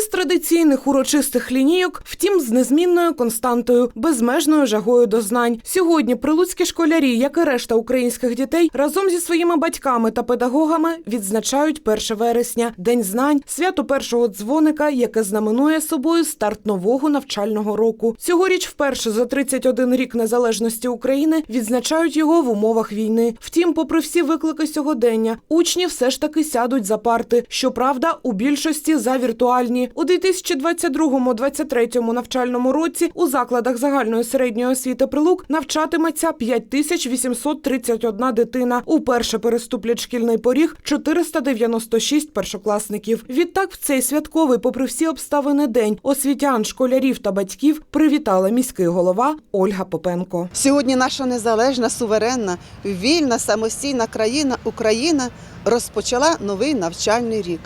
Без традиційних урочистих лінійок, втім, з незмінною константою, безмежною жагою до знань. Сьогодні прилуцькі школярі, як і решта українських дітей, разом зі своїми батьками та педагогами відзначають 1 вересня день знань, свято першого дзвоника, яке знаменує собою старт нового навчального року. Цьогоріч вперше за 31 рік незалежності України відзначають його в умовах війни. Втім, попри всі виклики сьогодення, учні все ж таки сядуть за парти. Щоправда, у більшості за віртуальні. У 2022-2023 навчальному році у закладах загальної середньої освіти Прилук навчатиметься 5831 дитина. Уперше переступлять шкільний поріг 496 першокласників. Відтак, в цей святковий, попри всі обставини день, освітян, школярів та батьків привітала міський голова Ольга Попенко. Сьогодні наша незалежна, суверенна, вільна, самостійна країна Україна розпочала новий навчальний рік.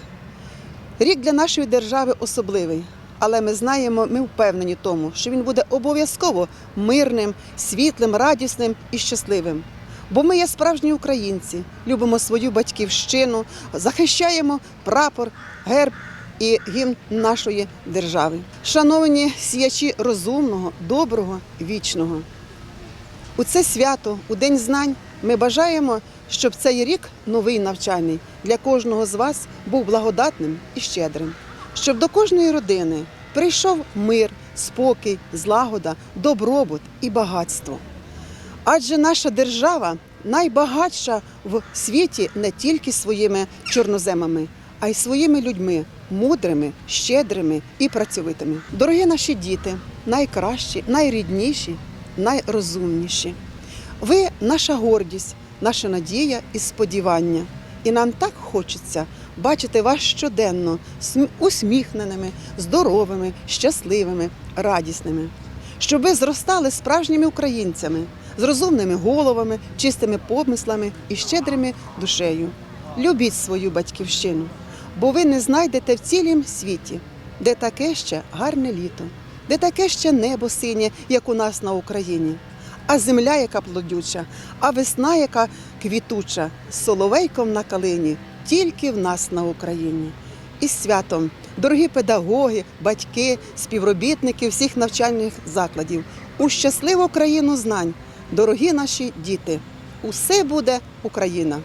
Рік для нашої держави особливий, але ми знаємо, ми впевнені тому, що він буде обов'язково мирним, світлим, радісним і щасливим. Бо ми є справжні українці, любимо свою батьківщину, захищаємо прапор, герб і гімн нашої держави. Шановні сіячі розумного, доброго, вічного. У це свято, у День знань, ми бажаємо, щоб цей рік новий навчальний для кожного з вас був благодатним і щедрим, щоб до кожної родини прийшов мир, спокій, злагода, добробут і багатство. Адже наша держава найбагатша в світі не тільки своїми чорноземами, а й своїми людьми, мудрими, щедрими і працьовитими. Дорогі наші діти, найкращі, найрідніші, найрозумніші. Ви наша гордість, наша надія і сподівання. І нам так хочеться бачити вас щоденно см- усміхненими, здоровими, щасливими, радісними, щоб ви зростали справжніми українцями, з розумними головами, чистими помислами і щедрими душею. Любіть свою батьківщину, бо ви не знайдете в цілім світі, де таке ще гарне літо, де таке ще небо синє, як у нас на Україні, а земля, яка плодюча, а весна, яка квітуча, з соловейком на калині, тільки в нас на Україні. І святом, дорогі педагоги, батьки, співробітники всіх навчальних закладів, у щасливу країну знань, дорогі наші діти, усе буде Україна!